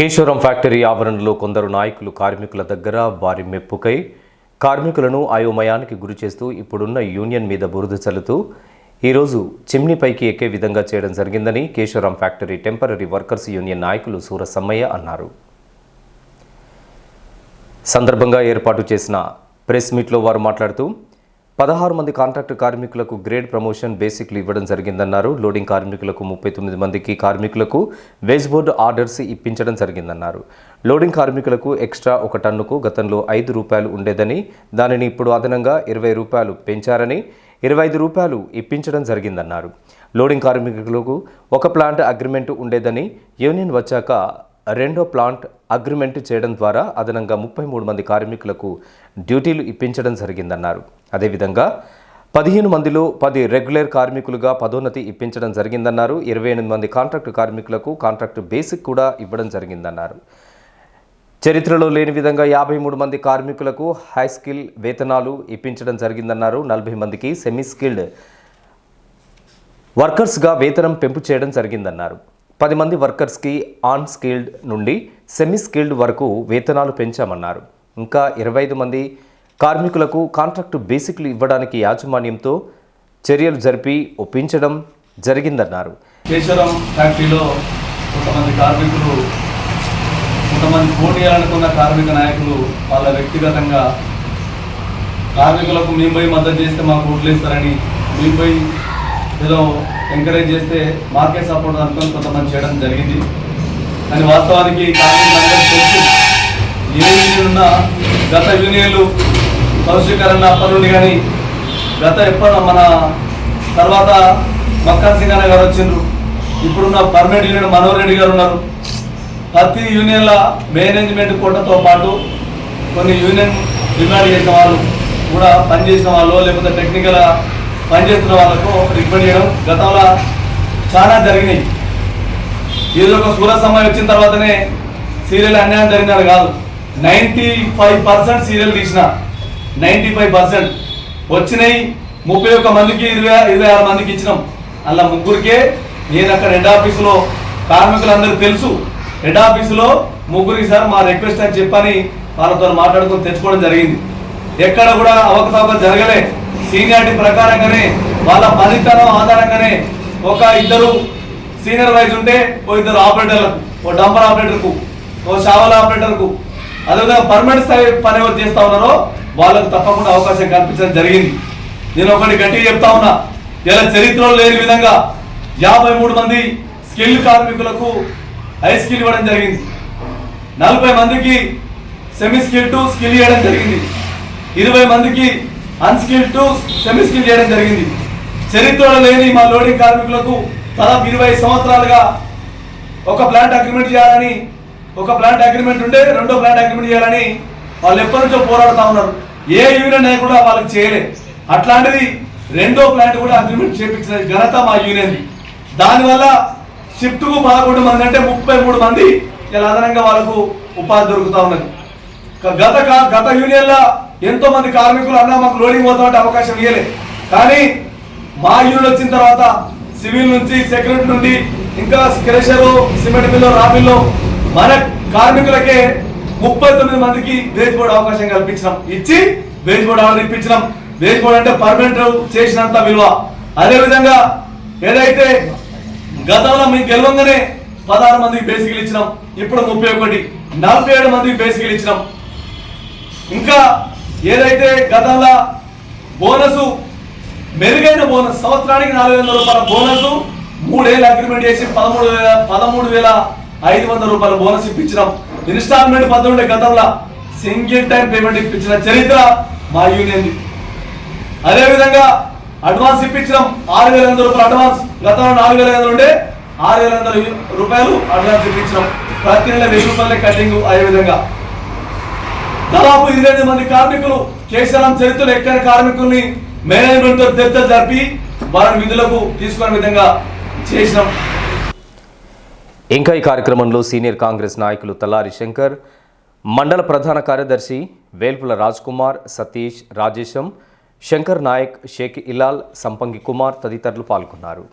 Kesavaram factory ఆవరణలో కొందరు నాయకులు కార్మికుల దగ్గర వారి మెప్పుకై కార్మికులను అయోమయానికి గురి చేస్తూ ఇప్పుడున్న యూనియన్ మీద బురద చల్లుతూ ఈరోజు చిమ్నీపైకి ఎక్కే విధంగా చేయడం జరిగిందని Kesavaram factory temporary workers union నాయకులు సూరసమ్మయ్య అన్నారు. సందర్భంగా ఏర్పాటు చేసిన ప్రెస్ మీట్లో వారు మాట్లాడుతూ పదహారు మంది కాంట్రాక్ట్ కార్మికులకు గ్రేడ్ ప్రమోషన్ బేసిక్లు ఇవ్వడం జరిగిందన్నారు. లోడింగ్ కార్మికులకు ముప్పై తొమ్మిది మందికి కార్మికులకు వేజ్ బోర్డు ఆర్డర్స్ ఇప్పించడం జరిగిందన్నారు. లోడింగ్ కార్మికులకు ఎక్స్ట్రా ఒక టన్నుకు గతంలో ఐదు రూపాయలు ఉండేదని దానిని ఇప్పుడు అదనంగా ఇరవై రూపాయలు పెంచారని ఇరవై ఐదు రూపాయలు ఇప్పించడం జరిగిందన్నారు. లోడింగ్ కార్మికులకు ఒక ప్లాంట్ అగ్రిమెంట్ ఉండేదని యూనియన్ వచ్చాక రెండో ప్లాంట్ అగ్రిమెంట్ చేయడం ద్వారా అదనంగా ముప్పై మూడు మంది కార్మికులకు డ్యూటీలు ఇప్పించడం జరిగిందన్నారు. అదేవిధంగా పదిహేను మందిలో పది రెగ్యులర్ కార్మికులుగా పదోన్నతి ఇప్పించడం జరిగిందన్నారు. ఇరవై ఎనిమిది మంది కాంట్రాక్ట్ కార్మికులకు కాంట్రాక్ట్ బేసిక్ కూడా ఇవ్వడం జరిగిందన్నారు. చరిత్రలో లేని విధంగా యాభై మూడు మంది కార్మికులకు హై స్కిల్ వేతనాలు ఇప్పించడం జరిగిందన్నారు. నలభై మందికి సెమీ స్కిల్డ్ వర్కర్స్గా వేతనం పెంపు చేయడం జరిగిందన్నారు. పది మంది వర్కర్స్కి ఆన్ స్కిల్డ్ నుండి సెమీ స్కిల్డ్ వరకు వేతనాలు పెంచామన్నారు. ఇంకా ఇరవై ఐదు మంది కార్మికులకు కాంట్రాక్టు బేసిక్లు ఇవ్వడానికి యాజమాన్యంతో చర్యలు జరిపి ఒప్పించడం జరిగిందన్నారు. కేశవరం ఫ్యాక్టరీలో కొంతమంది కార్మికులు కొంతమంది పోటీ అనుకున్న కార్మిక నాయకులు వాళ్ళ వ్యక్తిగతంగా కార్మికులకు మేము పోయి మద్దతు చేస్తే మాకు ఓట్లేస్తారని మేము పోయి ఏదో ఎంకరేజ్ చేస్తే మాకే సపోర్ట్ అనుకొని కొంతమంది చేయడం జరిగింది. కానీ వాస్తవానికి కార్మికులందరూ తెలుసు ఏ యూనియన్ ఉన్నా గత యూనియన్లు కౌశీకరణ అప్పటి నుండి కానీ గత ఎప్పుడు మన తర్వాత మక్కర్ సింగ్ అన్న గారు వచ్చిండ్రు. ఇప్పుడున్న పర్మనెంట్ యూనియన్ మనోహర్ రెడ్డి గారు ఉన్నారు. ప్రతి యూనియన్ల మేనేజ్మెంట్ కోటతో పాటు కొన్ని యూనియన్ డిమాండ్ చేసిన వాళ్ళు కూడా పనిచేసిన వాళ్ళు లేకపోతే టెక్నికల్ పనిచేస్తున్న వాళ్ళకు రికమెండ్ చేయడం గతంలో చాలా జరిగినాయి. ఏదో ఒక సూరత్ సమయం వచ్చిన తర్వాతనే సీరియల్ అన్యాయం జరిగినాడు కాదు. నైంటీ ఫైవ్ పర్సెంట్ సీరియల్ తీసిన. Ninety five percent. వచ్చినాయి ముప్పై ఒక్క మందికి ఇరవై ఇరవై ఆరు మందికి ఇచ్చినాం. అలా ముగ్గురికే నేను అక్కడ హెడ్ ఆఫీసులో కార్మికులందరూ తెలుసు. హెడ్ ఆఫీసులో ముగ్గురికి సార్ మా రిక్వెస్ట్ అని చెప్పని వాళ్ళతో మాట్లాడుకొని తెచ్చుకోవడం జరిగింది. ఎక్కడ కూడా అవకతవక జరగలే. సీనియారిటీ ప్రకారంగానే వాళ్ళ పనితనం ఆధారంగానే ఒక ఇద్దరు సీనియర్ వైజ్ ఉంటే ఓ ఇద్దరు ఆపరేటర్లకు ఓ డంపర్ ఆపరేటర్కు ఓ షావల్ ఆపరేటర్కు అదేవిధంగా పర్మనెంట్ స్థాయి పని ఎవరు చేస్తా ఉన్నారో వాళ్ళకు తప్పకుండా అవకాశం కల్పించడం జరిగింది. నేను ఒకటి గట్టిగా చెప్తా ఉన్నా ఇలా చరిత్రలో లేని విధంగా యాభై మూడు మంది స్కిల్ కార్మికులకు హై స్కిల్ ఇవ్వడం జరిగింది. నలభై మందికి సెమీ స్కిల్ టు స్కిల్ ఇవ్వడం జరిగింది. ఇరవై మందికి అన్స్కిల్ టు సెమీ స్కిల్ చేయడం జరిగింది. చరిత్రలో లేని మా లోడింగ్ కార్మికులకు దాదాపు ఇరవై సంవత్సరాలుగా ఒక ప్లాంట్ అగ్రిమెంట్ చేయాలని ఒక ప్లాంట్ అగ్రిమెంట్ ఉంటే రెండో ప్లాంట్ అగ్రిమెంట్ చేయాలని వాళ్ళు ఎప్పటి నుంచో పోరాడుతూ ఉన్నారు. ఏ యూనియన్ అయినా కూడా వాళ్ళకి చేయలే. అట్లాంటిది రెండో ప్లాంట్ కూడా అగ్రిమెంట్ చేపించిన ఘనత మా యూనియన్ దానివల్ల షిఫ్ట్కు పదకొండు మంది అంటే ముప్పై మూడు మంది ఇలా అదనంగా వాళ్ళకు ఉపాధి దొరుకుతూ ఉన్నది. గత కా- గత యూనియన్లో ఎంతో మంది కార్మికులు అన్నా మాకు లోడింగ్ పోతామంటే అవకాశం ఇవ్వలే కానీ మా యూనియన్ వచ్చిన తర్వాత సివిల్ నుంచి సెక్యూరిటీ నుండి ఇంకా క్రెషరు సిమెంట్ మిల్లు రా మన కార్మికులకే ముప్పై తొమ్మిది మందికి వేజ్ బోర్డు అవకాశం కల్పించినాం. ఇచ్చి వేజ్ బోర్డు ఆర్డర్ ఇప్పించినాం. వేజ్ బోర్డు అంటే పర్మనెంట్ చేసినంత విలువ. అదేవిధంగా ఏదైతే గతంలో మీకు గెలవంగానే పదహారు మందికి బేసికలు ఇచ్చినాం. ఇప్పుడు ముప్పై ఒకటి నలభై ఏడు మందికి బేసికలు ఇచ్చినాం. ఇంకా ఏదైతే గతంలో బోనస్ మెరుగైన బోనస్ సంవత్సరానికి నాలుగు వందల రూపాయల బోనస్ మూడేళ్ళు అగ్రిమెంట్ చేసి పదమూడు వేల పదమూడు వేల ఐదు వందల రూపాయల బోనస్ ఇప్పించినాం. ఇన్స్టాల్మెంట్ పద్ధతి గతంలో సింగిల్ టైం పేమెంట్ ఇప్పించిన చరిత్ర మా యూనియన్ అదే విధంగా అడ్వాన్స్ ఇప్పించినాం. ఆరు వేల వందల రూపాయలు అడ్వాన్స్. గతంలో నాలుగు వేల ఐదు ఉండే ఆరు వేల వందల రూపాయలు అడ్వాన్స్ ఇప్పించినాం. ప్రతి నెల వెయ్యి రూపాయల కటింగ్ అదే విధంగా. దాదాపు ఇరవై మంది కార్మికులు కేసీఆర్ చరిత్రలో ఎక్కని కార్మికుల్ని మేనేజ్మెంట్ చర్చలు జరిపి వారిని విధులకు తీసుకునే విధంగా చేసినాం. ఇంకా ఈ కార్యక్రమంలో సీనియర్ కాంగ్రెస్ నాయకులు తలారి శంకర్ మండల ప్రధాన కార్యదర్శి వేల్పుల రాజ్ కుమార్ సతీష్ రాజేశం శంకర్ నాయక్ షేక్ ఇలాల్ సంపంగి కుమార్ తదితరులు పాల్గొన్నారు.